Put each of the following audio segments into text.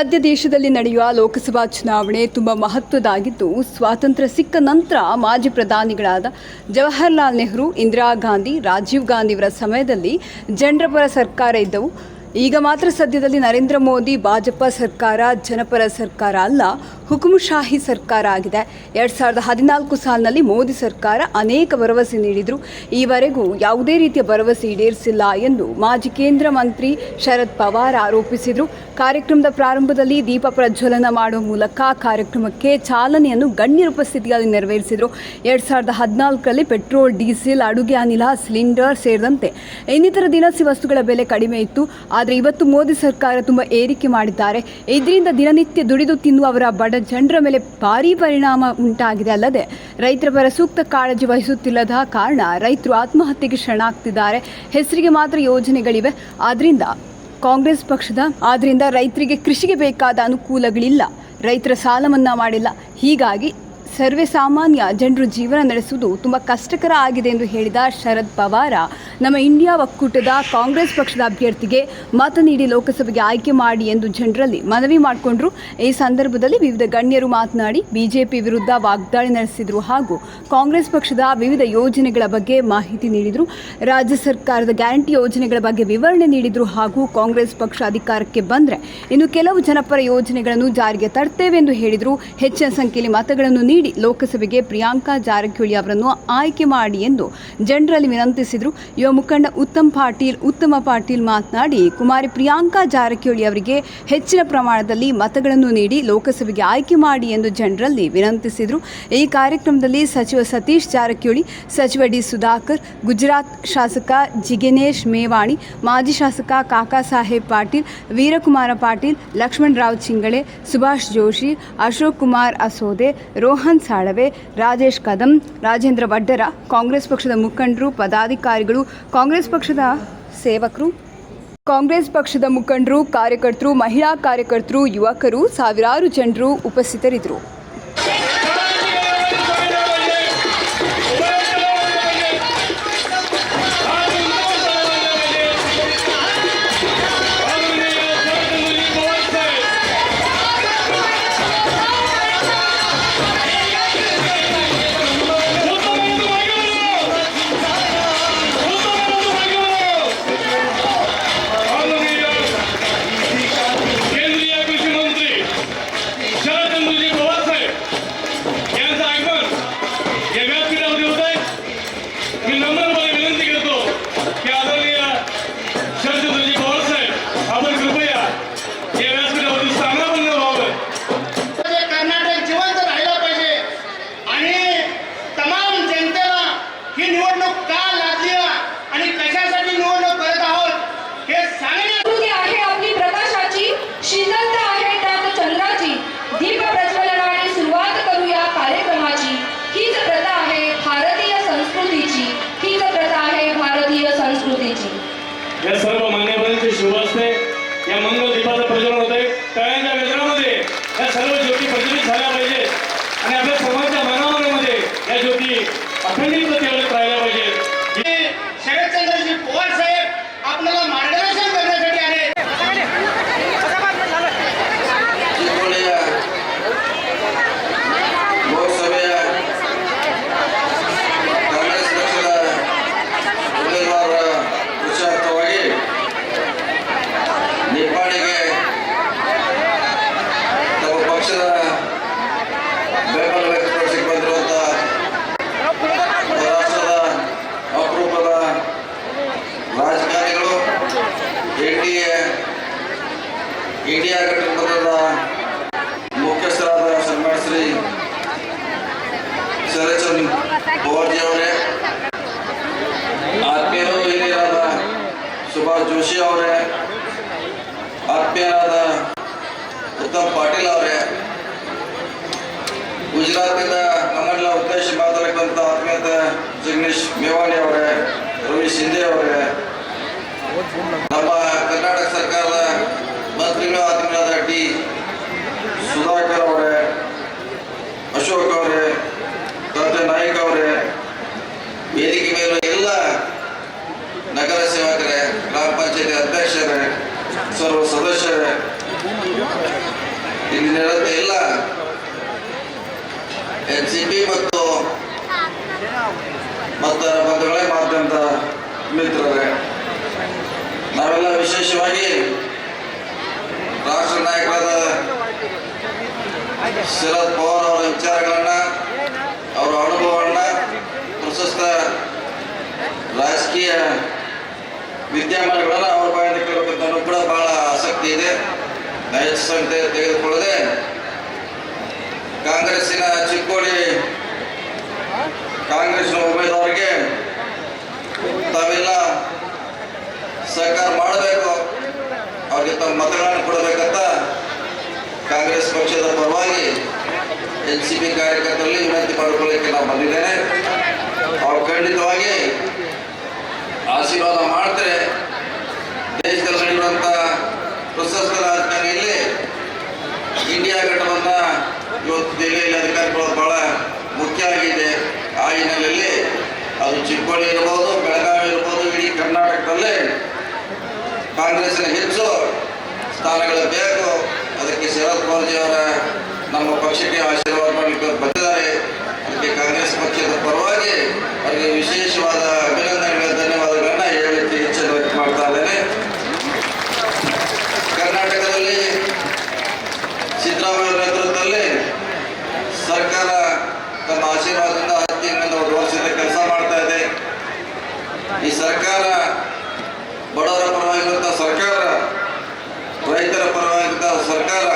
ಸದ್ಯ ದೇಶದಲ್ಲಿ ನಡೆಯುವ ಲೋಕಸಭಾ ಚುನಾವಣೆ ತುಂಬ ಮಹತ್ವದಾಗಿದ್ದು, ಸ್ವಾತಂತ್ರ್ಯ ಸಿಕ್ಕ ನಂತರ ಮಾಜಿ ಪ್ರಧಾನಿಗಳಾದ ಜವಾಹರ್ಲಾಲ್ ನೆಹರು, ಇಂದಿರಾ ಗಾಂಧಿ, ರಾಜೀವ್ ಗಾಂಧಿ ಅವರ ಸಮಯದಲ್ಲಿ ಜನರ ಪರ ಸರ್ಕಾರ ಇದ್ದವು. ಈಗ ಮಾತ್ರ ಸದ್ಯದಲ್ಲಿ ನರೇಂದ್ರ ಮೋದಿ ಭಾಜಪ ಸರ್ಕಾರ, ಜನಪರ ಸರ್ಕಾರ ಅಲ್ಲ ಹುಕುಮಶಾಹಿ ಸರ್ಕಾರ ಆಗಿದೆ. ಎರಡು ಸಾವಿರದ ಹದಿನಾಲ್ಕು ಸಾಲಿನಲ್ಲಿ ಮೋದಿ ಸರ್ಕಾರ ಅನೇಕ ಭರವಸೆ ನೀಡಿದ್ರು. ಈವರೆಗೂ ಯಾವುದೇ ರೀತಿಯ ಭರವಸೆ ಈಡೇರಿಸಿಲ್ಲ ಎಂದು ಮಾಜಿ ಕೇಂದ್ರ ಮಂತ್ರಿ ಶರದ್ ಪವಾರ್ ಆರೋಪಿಸಿದರು. ಕಾರ್ಯಕ್ರಮದ ಪ್ರಾರಂಭದಲ್ಲಿ ದೀಪ ಪ್ರಜ್ವಲನ ಮಾಡುವ ಮೂಲಕ ಕಾರ್ಯಕ್ರಮಕ್ಕೆ ಚಾಲನೆಯನ್ನು ಗಣ್ಯರ ಉಪಸ್ಥಿತಿಯಲ್ಲಿ ನೆರವೇರಿಸಿದರು. ಎರಡು ಸಾವಿರದ ಹದಿನಾಲ್ಕರಲ್ಲಿ ಪೆಟ್ರೋಲ್, ಡೀಸೆಲ್, ಅಡುಗೆ, ಅನಿಲ, ಸಿಲಿಂಡರ್ ಸೇರಿದಂತೆ ಇನ್ನಿತರ ದಿನಸಿ ವಸ್ತುಗಳ ಬೆಲೆ ಕಡಿಮೆ ಇತ್ತು. ಆದರೆ ಇವತ್ತು ಮೋದಿ ಸರ್ಕಾರ ತುಂಬ ಏರಿಕೆ ಮಾಡಿದ್ದಾರೆ. ಇದರಿಂದ ದಿನನಿತ್ಯ ದುಡಿದು ತಿನ್ನುವ ಅವರ ಬಡ ಜನರ ಮೇಲೆ ಭಾರೀ ಪರಿಣಾಮ ಉಂಟಾಗಿದೆ ಅಲ್ಲದೆ ರೈತರ ಪರ ಸೂಕ್ತ ಕಾಳಜಿ ವಹಿಸುತ್ತಿಲ್ಲದ ಕಾರಣ ರೈತರು ಆತ್ಮಹತ್ಯೆಗೆ ಶರಣಾಗ್ತಿದ್ದಾರೆ. ಹೆಸರಿಗೆ ಮಾತ್ರ ಯೋಜನೆಗಳಿವೆ. ಆದ್ದರಿಂದ ಕಾಂಗ್ರೆಸ್ ಪಕ್ಷದ ಆದ್ದರಿಂದ ರೈತರಿಗೆ ಕೃಷಿಗೆ ಬೇಕಾದ ಅನುಕೂಲಗಳಿಲ್ಲ. ರೈತರ ಸಾಲ ಮನ್ನಾ ಮಾಡಿಲ್ಲ. ಹೀಗಾಗಿ ಸರ್ವೇ ಸಾಮಾನ್ಯ ಜನರು ಜೀವನ ನಡೆಸುವುದು ತುಂಬ ಕಷ್ಟಕರ ಆಗಿದೆ ಎಂದು ಹೇಳಿದ ಶರದ್ ಪವಾರ. ನಮ್ಮ ಇಂಡಿಯಾ ಒಕ್ಕೂಟದ ಕಾಂಗ್ರೆಸ್ ಪಕ್ಷದ ಅಭ್ಯರ್ಥಿಗೆ ಮತ ನೀಡಿ ಲೋಕಸಭೆಗೆ ಆಯ್ಕೆ ಮಾಡಿ ಎಂದು ಜನರಲ್ಲಿ ಮನವಿ ಮಾಡಿಕೊಂಡ್ರು. ಈ ಸಂದರ್ಭದಲ್ಲಿ ವಿವಿಧ ಗಣ್ಯರು ಮಾತನಾಡಿ ಬಿಜೆಪಿ ವಿರುದ್ಧ ವಾಗ್ದಾಳಿ ನಡೆಸಿದರು ಹಾಗೂ ಕಾಂಗ್ರೆಸ್ ಪಕ್ಷದ ವಿವಿಧ ಯೋಜನೆಗಳ ಬಗ್ಗೆ ಮಾಹಿತಿ ನೀಡಿದರು. ರಾಜ್ಯ ಸರ್ಕಾರದ ಗ್ಯಾರಂಟಿ ಯೋಜನೆಗಳ ಬಗ್ಗೆ ವಿವರಣೆ ನೀಡಿದರು ಹಾಗೂ ಕಾಂಗ್ರೆಸ್ ಪಕ್ಷ ಅಧಿಕಾರಕ್ಕೆ ಬಂದರೆ ಇನ್ನು ಕೆಲವು ಜನಪರ ಯೋಜನೆಗಳನ್ನು ಜಾರಿಗೆ ತರ್ತೇವೆ ಎಂದು ಹೇಳಿದರು. ಹೆಚ್ಚಿನ ಸಂಖ್ಯೆಯಲ್ಲಿ ಮತಗಳನ್ನು ನೀಡಿ ಲೋಕಸಭೆಗೆ ಪ್ರಿಯಾಂಕಾ ಜಾರಕಿಹೊಳಿ ಅವರನ್ನು ಆಯ್ಕೆ ಮಾಡಿ ಎಂದು ಜನರಲ್ಲಿ ವಿನಂತಿಸಿದರು. ಯುವ ಮುಖಂಡ ಉತ್ತಮ್ ಪಾಟೀಲ್, ಉತ್ತಮ ಪಾಟೀಲ್ ಮಾತನಾಡಿ, ಕುಮಾರಿ ಪ್ರಿಯಾಂಕಾ ಜಾರಕಿಹೊಳಿ ಅವರಿಗೆ ಹೆಚ್ಚಿನ ಪ್ರಮಾಣದಲ್ಲಿ ಮತಗಳನ್ನು ನೀಡಿ ಲೋಕಸಭೆಗೆ ಆಯ್ಕೆ ಮಾಡಿ ಎಂದು ಜನರಲ್ಲಿ ವಿನಂತಿಸಿದರು. ಈ ಕಾರ್ಯಕ್ರಮದಲ್ಲಿ ಸಚಿವ ಸತೀಶ್ ಜಾರಕಿಹೊಳಿ, ಸಚಿವ ಡಿ ಸುಧಾಕರ್, ಗುಜರಾತ್ ಶಾಸಕ ಜಿಗನೇಶ್ ಮೇವಾಣಿ, ಮಾಜಿ ಶಾಸಕ ಕಾಕಾ ಸಾಹೇಬ್ ಪಾಟೀಲ್, ವೀರಕುಮಾರ ಪಾಟೀಲ್ ಲಕ್ಷ್ಮಣ್ ರಾವ್ ಚಿಂಗಳೆ, ಸುಭಾಷ್ ಜೋಶಿ, ಅಶೋಕ್ ಕುಮಾರ್ ಅಸೋದೆ, ರೋಹನ್ ಸಾಳವೆ, ರಾಜೇಶ್ ಕದಂ, ರಾಜೇಂದ್ರ ವಡ್ಡರ, ಕಾಂಗ್ರೆಸ್ ಪಕ್ಷದ ಮುಖಂಡರು, ಪದಾಧಿಕಾರಿಗಳು, ಕಾಂಗ್ರೆಸ್ ಪಕ್ಷದ ಸೇವಕರು, ಕಾಂಗ್ರೆಸ್ ಪಕ್ಷದ ಮುಖಂಡರು, ಕಾರ್ಯಕರ್ತರು, ಮಹಿಳಾ ಕಾರ್ಯಕರ್ತರು, ಯುವಕರು, ಸಾವಿರಾರು ಜನರು ಉಪಸ್ಥಿತರಿದ್ದರು. Felipe ಡಿ ಎ ಇಂಡಿಯಾ ಘಟಕದ ಮುಖ್ಯಸ್ಥರಾದ ಸನ್ಮಾನ ಶ್ರೀ ಸರೇಶನ್ ಪವಾರ್ಜಿ ಅವರೇ ಆತ್ಮೀಯರು ಹಿರಿಯರಾದ ಸುಭಾಷ್ ಜೋಶಿ ಅವರೇ, ಆತ್ಮೀಯರಾದ ಉತ್ತಮ್ ಪಾಟೀಲ್ ಅವರೇ ಗುಜರಾತ್ನಿಂದ ನಮ್ಮನ್ನೆಲ್ಲ ಉದ್ದೇಶ ಮಾತಾಡಕ್ಕಂಥ ಆತ್ಮೀಯತೆ ಜಗದೀಶ್ ಮೇವಾಣಿ ಅವರೇ, ರವಿ ಶಿಂದೆ ಅವರೇ ನಮ್ಮ ಕರ್ನಾಟಕ ಸರ್ಕಾರದ ಮಂತ್ರಿಗಳು ಆತ್ಮೀಯರಾದ ಡಿ. ಸುಧಾಕರ್ ಅವರೇ, ಅಶೋಕ್ ಅವರೇ, ಡಾಕ್ಟರ್ ನಾಯಕ್ ಅವರೇ, ವೇದಿಕೆ ಮೇಲೆ ಎಲ್ಲ ನಗರ ಸೇವಕರೇ, ಗ್ರಾಮ ಪಂಚಾಯತಿ ಅಧ್ಯಕ್ಷರೇ, ಸರ್ವ ಸದಸ್ಯರೇ ಹೇಳುತ್ತೆ ಎಲ್ಲ ಎನ್ ಸಿ ಪಿ ಮತ್ತು ಮತ್ತು ಬಂಧುಗಳೇ ಮಾಧ್ಯಮದ ಮಿತ್ರರೇ. ನಾವೆಲ್ಲ ವಿಶೇಷವಾಗಿ ರಾಷ್ಟ್ರ ನಾಯಕರಾದ ಶರದ್ ಪವಾರ್ ಅವರ ವಿಚಾರಗಳನ್ನ, ಅವರ ಅನುಭವವನ್ನ ಪ್ರಶಸ್ತ ರಾಜಕೀಯ ವಿದ್ಯಮಾನಗಳನ್ನ ಅವ್ರ ಬಾಯಿಂದ ಕೇಳಬೇಕಂತ ನನಗೂ ಕೂಡ ಬಹಳ ಆಸಕ್ತಿ ಇದೆ. ನೈಜ ಸಂತೆ ತೆಗೆದುಕೊಳ್ಳದೆ ಕಾಂಗ್ರೆಸ್ಸಿನ ಚಿಕ್ಕೋಡಿ ಕಾಂಗ್ರೆಸ್ನ ಉಮೇದುವಾರಿಗೆ ತಾವೆಲ್ಲ ಸಹಕಾರ ಮಾಡಬೇಕು. ಅವ್ರಿಗೆ ತಮ್ಮ ಮತಗಳನ್ನು ಕೊಡಬೇಕಂತ ಕಾಂಗ್ರೆಸ್ ಪಕ್ಷದ ಪರವಾಗಿ ಎನ್ ಸಿ ಪಿ ಕಾರ್ಯಕರ್ತರಲ್ಲಿ ವಿನಂತಿ ಮಾಡಿಕೊಳ್ಳಲಿಕ್ಕೆ ನಾವು ಬಂದಿದ್ದೇನೆ. ಅವ್ರು ಖಂಡಿತವಾಗಿ ಆಶೀರ್ವಾದ ಮಾಡ್ತಾರೆ. ದೇಶದಲ್ಲಿ ನಡೆಯುವಂಥ ಪ್ರಶಸ್ತ ರಾಜಕಾರಣಿಯಲ್ಲಿ ಇಂಡಿಯಾ ಘಟವನ್ನ ಇವತ್ತು ದೆಹಲಿಯಲ್ಲಿ ಅಧಿಕಾರಿಗಳು ಬಹಳ ಮುಖ್ಯ ಆಗಿದೆ. ಆ ಹಿನ್ನೆಲೆಯಲ್ಲಿ ಅದು ಚಿಕ್ಕೋಡಿ ಇರ್ಬೋದು, ಬೆಳಗಾವಿ ಇರ್ಬೋದು, ಇಡೀ ಕರ್ನಾಟಕದಲ್ಲೇ ಕಾಂಗ್ರೆಸ್ಸಿನ ಹೆಚ್ಚು ಸ್ಥಾನಗಳು ಬೇಕು. ಅದಕ್ಕೆ ಶರದ್ ಅವರ ನಮ್ಮ ಪಕ್ಷಕ್ಕೆ ಆಶೀರ್ವಾದ ಮಾಡಲಿಕ್ಕೆ ಬಂದಿದ್ದಾರೆ ಅದಕ್ಕೆ ಕಾಂಗ್ರೆಸ್ ಪಕ್ಷದ ಪರವಾಗಿ ಅವರಿಗೆ ವಿಶೇಷವಾದ ಅಭಿನಂದನೆಗಳು ಧನ್ಯವಾದಗಳನ್ನ ಹೇಳಲಿಕ್ಕೆ ಇಚ್ಛೆ ವ್ಯಕ್ತ ಮಾಡ್ತಾ ಇದ್ದೇನೆ ಕರ್ನಾಟಕದಲ್ಲಿ ಸಿದ್ದರಾಮಯ್ಯ ನೇತೃತ್ವದಲ್ಲಿ ಸರ್ಕಾರ ತನ್ನ ಆಶೀರ್ವಾದದಿಂದ ಹತ್ತು ತಿಂಗಳಿಂದ ಒಂದು ವರ್ಷದ ಕೆಲಸ ಮಾಡ್ತಾ ಇದೆ ಈ ಸರ್ಕಾರ ಬಡವರ ಪರವಾಗಿರುವಂಥ ಸರ್ಕಾರ ರೈತರ ಪರವಾಗಿರುವಂಥ ಸರ್ಕಾರ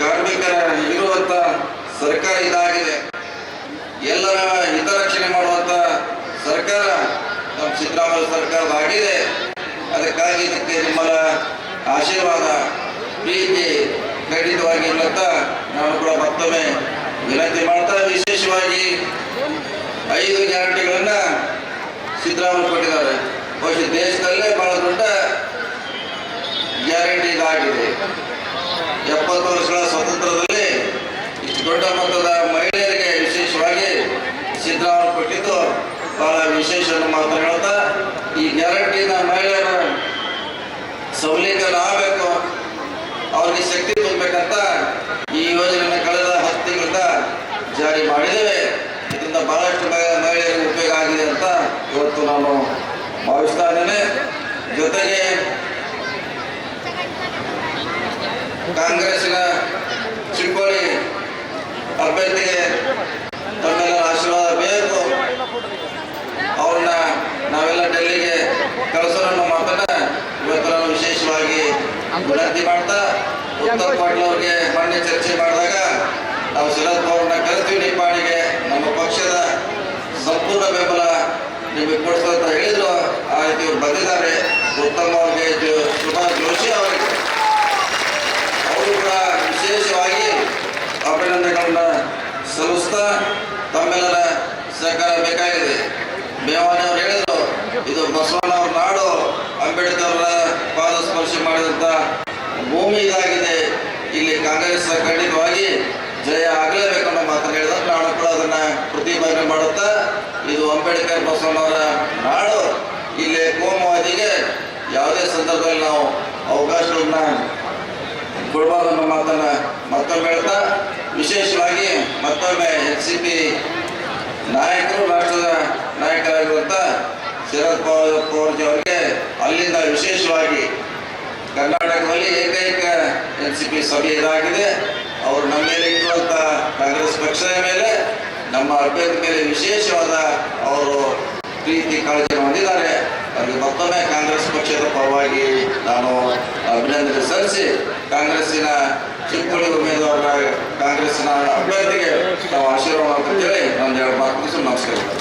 ಕಾರ್ಮಿಕರ ಇರುವಂಥ ಸರ್ಕಾರ ಇದಾಗಿದೆ. ಎಲ್ಲರ ಹಿತರಕ್ಷಣೆ ಮಾಡುವಂತ ಸರ್ಕಾರ ನಮ್ಮ ಸಿದ್ದರಾಮಯ್ಯ ಸರ್ಕಾರದಾಗಿದೆ. ಅದಕ್ಕಾಗಿ ಇದಕ್ಕೆ ನಿಮ್ಮರ ಆಶೀರ್ವಾದ, ಪ್ರೀತಿ ಖಂಡಿತವಾಗಿ ನಾವು ಕೂಡ ಮತ್ತೊಮ್ಮೆ ವಿನಂತಿ ಮಾಡ್ತಾ ವಿಶೇಷವಾಗಿ ಐದು ಗ್ಯಾರಂಟಿಗಳನ್ನ ಸಿದ್ದರಾಮಯ್ಯ ಕೊಟ್ಟಿದ್ದಾರೆ. ಬಹುಶಃ ದೇಶದಲ್ಲೇ ಬಹಳ ದೊಡ್ಡ ಗ್ಯಾರಂಟಿ ಇದಾಗಿದೆ. ಎಪ್ಪತ್ತು ವರ್ಷಗಳ ದೊಡ್ಡ ಮಹಿಳೆಯರಿಗೆ ವಿಶೇಷವಾಗಿ ಸಿದ್ದರಾಮಯ್ಯ ಕೊಟ್ಟಿದ್ದು ಬಹಳ ವಿಶೇಷ ಮಾತು ಹೇಳ್ತಾ, ಈ ಗ್ಯಾರಂಟಿನ ಮಹಿಳೆಯರು ಸಬಲೀಕರಣ ಆಗಬೇಕು ಅವ್ರಿಗೆ ಶಕ್ತಿ ತುಂಬಬೇಕಂತ ಈ ಯೋಜನೆಯನ್ನು ಕಳೆದ ಹತ್ತು ತಿಂಗಳಿಂದ ಜಾರಿ ಮಾಡಿದ್ದೇವೆ. ಇದರಿಂದ ಬಹಳಷ್ಟು ಮಹಿ- ಮಹಿಳೆಯರಿಗೆ ಉಪಯೋಗ ಆಗಿದೆ ಅಂತ ಇವತ್ತು ನಾನು ಭಾವಿಸ್ತಾ ಇದ್ದೇನೆ. ಜೊತೆಗೆ ಕಾಂಗ್ರೆಸ್ಸಿನ ಚಿಕ್ಕೋಡಿ ಅಭ್ಯರ್ಥಿಗೆ ತಮ್ಮೆಲ್ಲ ಆಶೀರ್ವಾದ ಬೇಕು ಅವ್ರನ್ನ ನಾವೆಲ್ಲ ಡೆಲ್ಲಿಗೆ ಕಳಿಸೋಣ ಅನ್ನೋ ಮಾತನ್ನ ಇವತ್ತು ನಾನು ವಿಶೇಷವಾಗಿ ವಿನಂತಿ ಮಾಡ್ತಾ ಉತ್ತರ ಪಾಟೀಲ್ ಅವ್ರಿಗೆ ಮೊನ್ನೆ ಚರ್ಚೆ ಮಾಡಿದಾಗ ನಾವು ಶರದ್ ಪವಾರ್ನ ಕರೆಸ್ತೀವಿ ನಿಪ್ಪಾಣಿಗೆ ನಮ್ಮ ಪಕ್ಷದ ಸಂಪೂರ್ಣ ಬೆಂಬಲ ನಿಮಗೆ ಕೊಡಿಸ್ತಾ ಅಂತ ಹೇಳಿದ್ರು. ಆ ರೀತಿ ಇವ್ರು ಬಂದಿದ್ದಾರೆ. ಉತ್ತಮ ಅವ್ರಿಗೆ ಸುಭಾಷ್ ಜೋಶಿ ಅವರಿಗೆ. ಅವರು ಕೂಡ ವಿಶೇಷವಾಗಿ ಅಭಿನಂದನೆಗಳನ್ನ ಸಲ್ಲಿಸ್ತಾ ತಮ್ಮೆಲ್ಲರ ಸಹಕಾರ ಬೇಕಾಗಿದೆ. ಮೇವಾನಿ ಅವ್ರು ಹೇಳಿದ್ರು, ಇದು ಬಸವಣ್ಣ ಅವ್ರ ನಾಡು ಅಂಬೇಡ್ಕರ್ ಅವರ ಪಾದ ಸ್ಪರ್ಶ ಮಾಡಿದಂಥ ಭೂಮಿ ಇದಾಗಿದೆ. ಇಲ್ಲಿ ಕಾಂಗ್ರೆಸ್ ಖಂಡಿತವಾಗಿ ಜಯ ಆಗಲೇಬೇಕು ಅನ್ನೋ ಮಾತನ್ನು ಹೇಳಿದ್ರೆ. ನಾನು ಕೂಡ ಅದನ್ನ ಪ್ರತಿಭಟನೆ ಮಾಡುತ್ತಾ, ಇದು ಅಂಬೇಡ್ಕರ್ ಬಸವಣ್ಣವರ ನಾಡು. ಇಲ್ಲಿ ಕೋಮುವಾದಿಗೆ ಯಾವುದೇ ಸಂದರ್ಭದಲ್ಲಿ ನಾವು ಅವಕಾಶಗಳನ್ನ ಕೊಡಬಾರ್ದು ಅನ್ನೋ ಮಾತನ್ನ ಮತ್ತೊಮ್ಮೆ ಹೇಳ್ತಾ, ವಿಶೇಷವಾಗಿ ಮತ್ತೊಮ್ಮೆ ಎನ್ ಸಿ ಪಿ ನಾಯಕರು, ರಾಷ್ಟ್ರದ ನಾಯಕರಾಗಿರುವಂಥ ಶರದ್ ಪವಾರ್ ಪವಾರ್ಜಿ ಅವರಿಗೆ ಅಲ್ಲಿಂದ ವಿಶೇಷವಾಗಿ ಕರ್ನಾಟಕದಲ್ಲಿ ಏಕೈಕ ಎನ್ ಸಿ ಪಿ ಸಭೆ ಇದಾಗಿದೆ. ಅವರು ನಮ್ಮ ಮೇಲೆ ಇರುವಂಥ ಕಾಂಗ್ರೆಸ್ ಪಕ್ಷದ ಮೇಲೆ, ನಮ್ಮ ಅಭ್ಯರ್ಥಿ ಮೇಲೆ ವಿಶೇಷವಾದ ಅವರು ಪ್ರೀತಿ ಕಾಳಜಿ ಹೊಂದಿದ್ದಾರೆ. ಅವರಿಗೆ ಮತ್ತೊಮ್ಮೆ ಕಾಂಗ್ರೆಸ್ ಪಕ್ಷದ ಪರವಾಗಿ ನಾನು ಅಭಿನಂದನೆ ಸಲ್ಲಿಸಿ, ಕಾಂಗ್ರೆಸ್ಸಿನ ಚಿಕ್ಕೋಡಿ ಉಮೇದುವಾರ ಕಾಂಗ್ರೆಸ್ಸಿನ ಅಭ್ಯರ್ಥಿಗೆ ನಾವು ಆಶೀರ್ವಾದ ಹೇಳಿ ನಾನು ಎರಡು ಮಾತು ನಮಸ್ಕಾರ